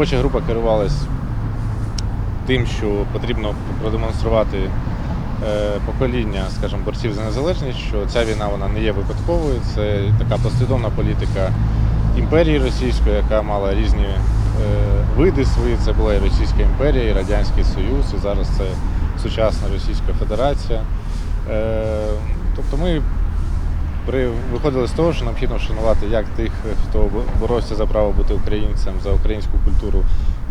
робоча група керувалась тим, що потрібно продемонструвати е, покоління, скажімо, борців за незалежність, що ця війна вона не є випадковою. Це така послідовна політика імперії російської, яка мала різні е, види свої. Це була і Російська імперія, і Радянський Союз, і зараз це сучасна Російська Федерація. Е, тобто ми при, виходили з того, що необхідно вшанувати як тих, хто боровся за право бути українцем, за українську культуру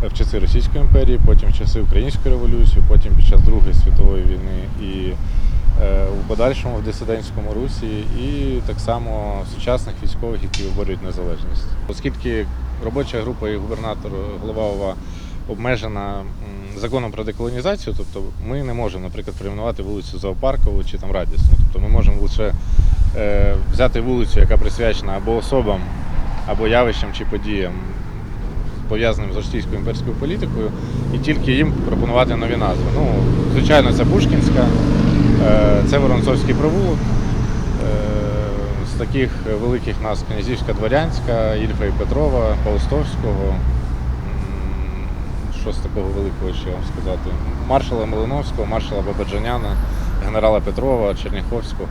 в часи Російської імперії, потім в часи Української революції, потім під час Другої світової війни і е, у подальшому в дисидентському русі, і так само сучасних військових, які виборюють незалежність. Оскільки робоча група і губернатор голова ОВА обмежена законом про деколонізацію, тобто ми не можемо, наприклад, перейменувати вулицю Зоопаркову чи там Радісну. Тобто ми можемо лише е, взяти вулицю, яка присвячена або особам, або явищам чи подіям, пов'язаним з російською імперською політикою, і тільки їм пропонувати нові назви. Ну, звичайно, це Пушкінська, е, це Воронцовський провулок. Е, З таких великих нас Князівська Дворянська, Ільфа і Петрова, Паустовського. М, Що з такого великого ще вам сказати? Маршала Малиновського, маршала Бабаджаняна, генерала Петрова, Черняховського.